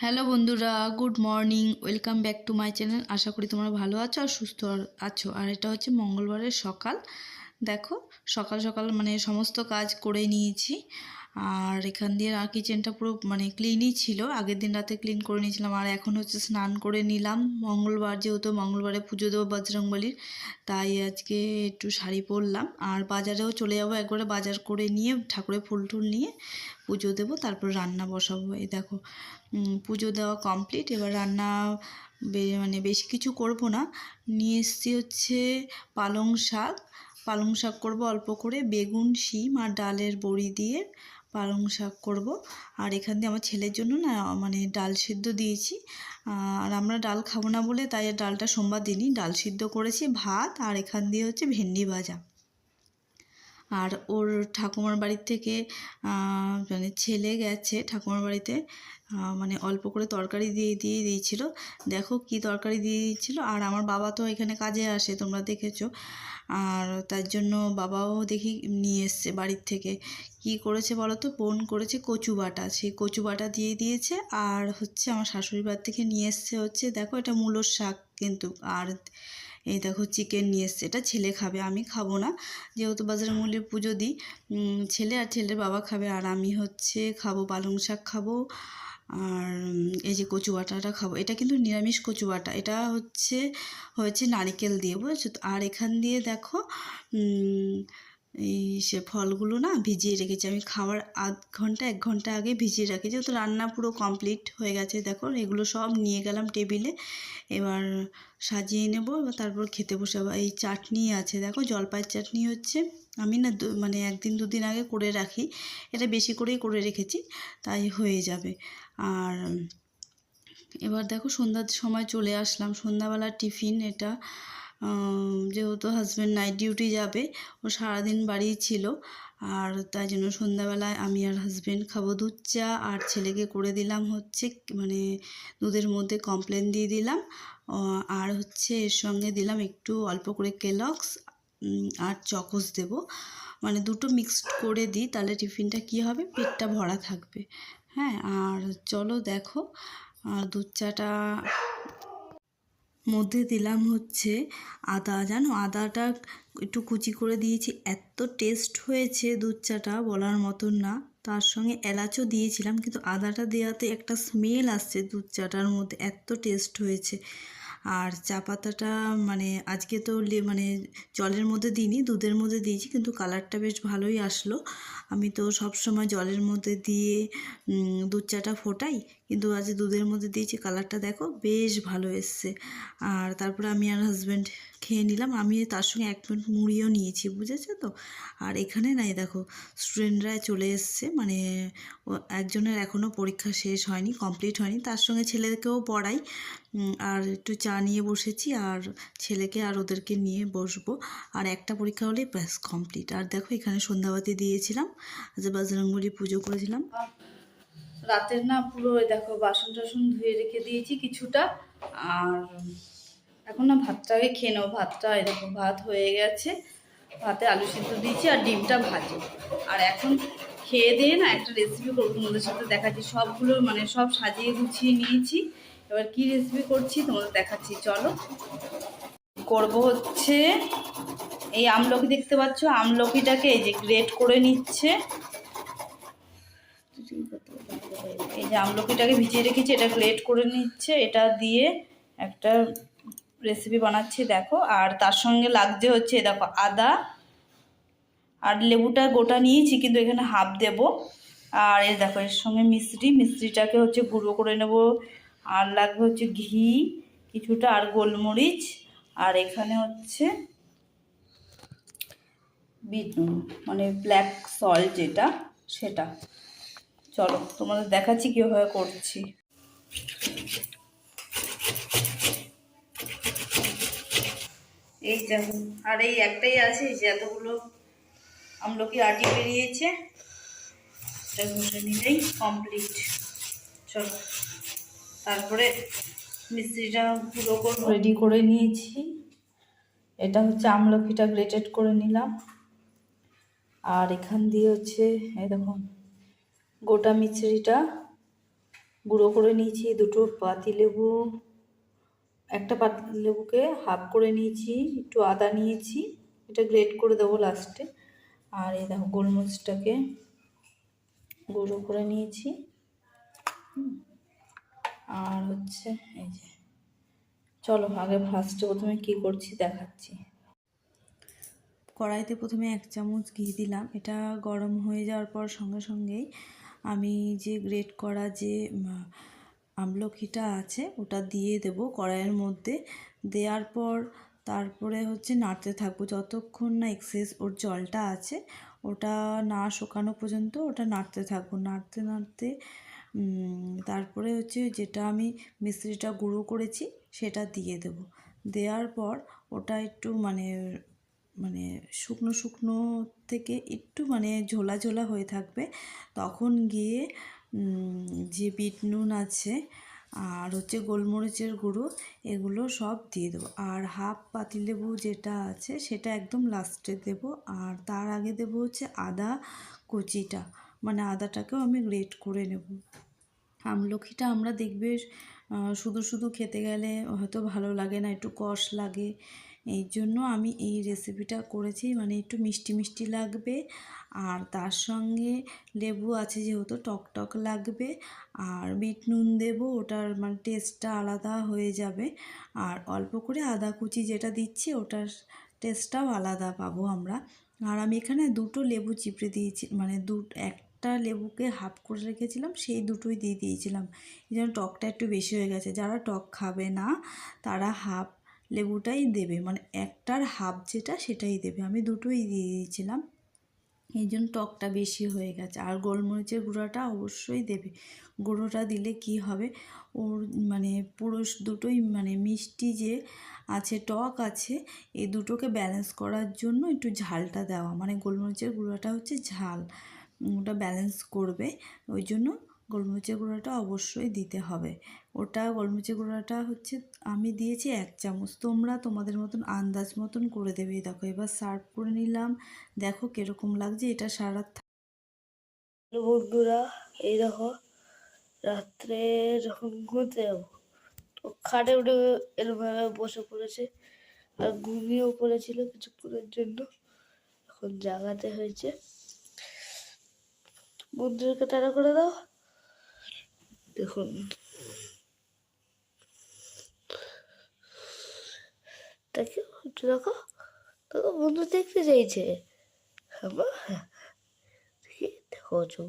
Hello বন্ধুরা good morning welcome back to my channel আশা করি তোমরা ভালো আছো আর সুস্থ আছো। আর এটা হচ্ছে মঙ্গলবারের সকাল। দেখো, সকাল সকাল মানে সমস্ত কাজ করে নিয়েছি। আর এখান দিয়ে আর কিচেনটা পুরো মানে ক্লিনই ছিল। আগের দিন রাতে ক্লিন করে নিয়েছিলাম। আর এখন হচ্ছে স্নান করে নিলাম। মঙ্গলবার যেহেতু মঙ্গলবারে পুজো দেবো বজরংবলির, তাই আজকে একটু শাড়ি পরলাম। আর বাজারেও চলে যাব একবারে বাজার করে নিয়ে, ঠাকুরের ফুল টুল নিয়ে পুজো দেবো। তারপর রান্না বসাবো। এই দেখো পুজো দেওয়া কমপ্লিট এবার রান্না মানে বেশি কিছু করব না। নিয়ে এসছি হচ্ছে পালং শাক। পালং শাক করব অল্প করে, বেগুন, শিম আর ডালের বড়ি দিয়ে। পালং শাক করব। আর এখান দিয়ে আমার ছেলের জন্য না মানে ডাল সিদ্ধ দিয়েছি। আর আমরা ডাল খাব না বলে তাই ডালটা সোমবার দিনই ডাল সিদ্ধ করেছি, ভাত আর এখান দিয়ে হচ্ছে ভেন্ডি ভাজা। আর ওর ঠাকুমার বাড়ির থেকে মানে ছেলে গেছে ঠাকুমার বাড়িতে মানে অল্প করে তরকারি দিয়ে দিয়ে দিয়েছিল। দেখো কি তরকারি দিয়ে দিয়েছিল। আর আমার বাবা তো এখানে কাজে আসে, তোমরা দেখেছ। আর তার জন্য বাবাও দেখি নিয়ে এসছে বাড়ির থেকে। কি করেছে বলো তো বোন করেছে কচু বাটা। সেই কচু বাটা দিয়ে দিয়েছে। আর হচ্ছে আমার শাশুড়ি বাড়ি থেকে নিয়ে এসছে হচ্ছে, দেখো এটা মূলোর শাক কিন্তু। আর এই দেখো চিকেন নিয়ে এসছে। এটা ছেলে খাবে, আমি খাব না। যেহেতু বাজারের মূল্যে পুজো দিই ছেলে আর ছেলের বাবা খাবে। আর আমি হচ্ছে খাব, পালং শাক খাব। আর এই যে কচু বাটাটা খাব, এটা কিন্তু নিরামিষ কচু বাটা, এটা হচ্ছে, হয়েছে নারকেল দিয়ে, বুঝেছ তো? আর এখান দিয়ে দেখো এই সে ফলগুলো না ভিজিয়ে রেখেছি। আমি খাওয়ার আধ ঘণ্টা, এক ঘণ্টা আগে ভিজিয়ে রাখি। তো রান্না পুরো কমপ্লিট হয়ে গেছে, দেখো, এগুলো সব নিয়ে গেলাম টেবিলে। এবার সাজিয়ে নেব তারপর খেতে বসাবো। এই চাটনি আছে, দেখো, জলপাইয়ের চাটনি হচ্ছে, আমি না মানে একদিন দুদিন আগে করে রাখি। এটা বেশি করেই করে রেখেছি, তাই হয়ে যাবে। আর এবার দেখো সন্ধ্যার সময় চলে আসলাম। সন্ধ্যাবেলার টিফিন এটা যেহেতু হাজব্যান্ড নাইট ডিউটি যাবে, ও সারাদিন বাড়িই ছিল। আর তাই জন্য সন্ধ্যাবেলায় আমি আর হাজব্যান্ড খাব দুধ চা, আর ছেলেকে করে দিলাম হচ্ছে মানে দুধের মধ্যে কমপ্লেন দিয়ে দিলাম। আর হচ্ছে এর সঙ্গে দিলাম একটু অল্প করে কেলক্স আর চকোস দেব। মানে দুটো মিক্সড করে দিই, তাহলে টিফিনটা কি হবে? পেটটা ভরা থাকবে। হ্যাঁ আর চলো দেখো, আর দুধ চাটা মধ্যে দিলাম হচ্ছে আদা। জানো, আদাটা একটু কুচি করে দিয়েছি। এত টেস্ট হয়েছে দুধ চাটা, বলার মতন না। তার সঙ্গে এলাচও দিয়েছিলাম, কিন্তু আদাটা দেওয়াতে একটা স্মেল আসছে দুধ চাটার মধ্যে। এত টেস্ট হয়েছে। আর চা পাতাটা মানে আজকে তো মানে জলের মধ্যে দিইনি, দুধের মধ্যে দিয়েছি কিন্তু কালারটা বেশ ভালোই আসলো। আমি তো সব সময় জলের মধ্যে দিয়ে দুধ চাটা ফোটাই কিন্তু আজ দুধের মধ্যে দিয়েছি, কালারটা দেখো বেশ ভালো এসছে। আর তারপরে আমি আর হাজব্যান্ড খেয়ে নিলাম, আমি তার সঙ্গে এক প্লেট মুড়িও নিয়েছি, বুঝেছ তো? আর এখানে নাই দেখো স্টুডেন্টরা চলে এসছে মানে একজনের এখনও পরীক্ষা শেষ হয়নি কমপ্লিট হয়নি, তার সঙ্গে ছেলেকেও পড়াই। আর একটু চা নিয়ে বসেছি, আর ছেলেকে আর ওদেরকে নিয়ে বসবো। আর একটা পরীক্ষা হলেই ব্যাস কমপ্লিট আর দেখো এখানে সন্ধ্যাবাতি দিয়েছিলাম যে বজরংবলী পুজো করেছিলাম। রাতের না পুরো দেখো বাসন টাসন ধুয়ে রেখে দিয়েছি কিছুটা, আর এখন না ভাতটা আগে খেয়ে নেব। ভাতটা দেখো, ভাত হয়ে গেছে। ভাতে আলু সিদ্ধ দিয়েছি আর ডিমটা ভাজি। আর এখন খেয়ে দিয়ে না একটা রেসিপি করব তোমাদের সাথে দেখাচ্ছি। সবগুলো মানে সব সাজিয়ে গুছিয়ে নিয়েছি। এবার কি রেসিপি করছি তোমাদের দেখাচ্ছি, চলো। করব হচ্ছে এই আমলকি, দেখতে পাচ্ছ? আমলকিটাকে এই যে গ্রেট করে নিচ্ছে। এই যে আমলকিটাকে ভিজিয়ে রেখেছি, এটা গ্রেট করে নিচ্ছে। এটা দিয়ে একটা রেসিপি বানাচ্ছি, দেখো। আর তার সঙ্গে লাগছে হচ্ছে দেখো, আদা। আর লেবুটা গোটা নিয়েছি, কিন্তু এখানে হাফ দেব। আর এই দেখো, এর সঙ্গে মিষ্টি মিষ্টিটাকে হচ্ছে গুঁড়ো করে নেব আর লাগবে হচ্ছে ঘি, কিছুটা আর গোলমরিচ, আর এখানে হচ্ছে মানে ব্ল্যাক সল্ট যেটা, সেটা। চলো, তোমাদের দেখাচ্ছি কীভাবে করছি। এই দেখো আর এই একটাই আছে যে এতগুলো আমলকি আটি বেরিয়েছে। এটা নিলেই কমপ্লিট চলো। তারপরে মিস্ত্রিটা পুরো করে রেডি করে নিয়েছি। এটা হচ্ছে আমলকিটা গ্রেটেড করে নিলাম। আর এখান দিয়ে হচ্ছে, এই দেখুন, গোটা মিচড়িটা গুঁড়ো করে নিয়েছি, দুটো পাতি লেবু, একটা পাতি লেবুকে হাফ করে নিয়েছি, একটু আদা নিয়েছি, এটা গ্রেট করে দেবো লাস্টে। আর এই দেখো, গোলমরিচটাকে গুঁড়ো করে নিয়েছি। আর হচ্ছে, এই যে। চলো, আগে ফার্স্টে প্রথমে কি করছি দেখাচ্ছি। কড়াইতে প্রথমে এক চামচ ঘি দিলাম। এটা গরম হয়ে যাওয়ার পর সঙ্গে সঙ্গেই আমি যে গ্রেট করা যে আমলকিটা আছে, ওটা দিয়ে দেব কড়াইয়ের মধ্যে। দেওয়ার পর তারপরে হচ্ছে নাড়তে থাকব। যতক্ষণ না এক্সেস ওর জলটা আছে, ওটা না শুকানো পর্যন্ত ওটা নাড়তে থাকব। নাড়তে নাড়তে তারপরে হচ্ছে যেটা আমি মিশ্রিটা গুঁড়ো করেছি, সেটা দিয়ে দেব। দেওয়ার পর ওটা একটু মানে মানে শুকনো শুকনো থেকে একটু মানে ঝোলা ঝোলা হয়ে থাকবে। তখন গিয়ে যে বিট নুন আছে আর হচ্ছে গোলমরিচের গুঁড়ো, এগুলো সব দিয়ে দেবো। আর হাফ পাতিলেবু যেটা আছে, সেটা একদম লাস্টে দেবো। আর তার আগে দেবো হচ্ছে আদা কুচিটা। মানে আদাটাকেও আমি গ্রেট করে নেব। আমলকিটা আমরা দেখবে শুধু শুধু খেতে গেলে হয়তো ভালো লাগে না, একটু কষ লাগে। এই জন্য আমি এই রেসিপিটা করেছি মানে একটু মিষ্টি মিষ্টি লাগবে। আর তার সঙ্গে লেবু আছে যেহেতু, টক টক লাগবে। আর বিট নুন দেবো, ওটার মানে টেস্টটা আলাদা হয়ে যাবে। আর অল্প করে আদা কুচি যেটা দিচ্ছি, ওটার টেস্টটাও আলাদা পাবো আমরা। আর আমি এখানে দুটো লেবু চিপড়ে দিয়েছি মানে দু একটা লেবুকে হাফ করে রেখেছিলাম, সেই দুটোই দিয়ে দিয়েছিলাম। এই জন্য টকটা একটু বেশি হয়ে গেছে। যারা টক খাবে না, তারা হাফ লেবুটাই দেবে। মানে একটার হাফ যেটা, সেটাই দেবে। আমি দুটোই দিয়ে দিয়েছিলাম। এই জন্য টকটা বেশি হয়ে গেছে। আর গোলমরিচের গুঁড়োটা অবশ্যই দেবে। গুঁড়োটা দিলে কি হবে? ওর মানে পুরো দুটোই মানে মিষ্টি যে আছে, টক আছে, এই দুটোকে ব্যালেন্স করার জন্য একটু ঝালটা দেওয়া। মানে গোলমরিচের গুঁড়োটা হচ্ছে ঝাল। ওটা ব্যালেন্স করবে, ওই জন্য গোলমরিচের গুঁড়োটা অবশ্যই দিতে হবে। ওটা গোলমরিচের গুঁড়োটা হচ্ছে, আমি দিয়েছি এক চামচ। তোমরা তোমাদের মতন আন্দাজ মতন করে দেবে। দেখো, এবার সার্ভ করে নিলাম। দেখো কীরকম লাগছে, এটা সারা বন্ধুরা এই দেখো, রাত্রে যখন ঘুমতে যাব তো খাটে উঠে এরমভাবে বসে পড়েছে। আর ঘুমিয়েও পড়েছিল কিছুক্ষণের জন্য। এখন জাগাতে হয়েছে। বন্ধুদেরকে তারা করে দাও। দেখুন। দেখো একটু দেখো। দেখো, বন্ধু দেখতে চাইছে। আমার দেখি, দেখো, চোখ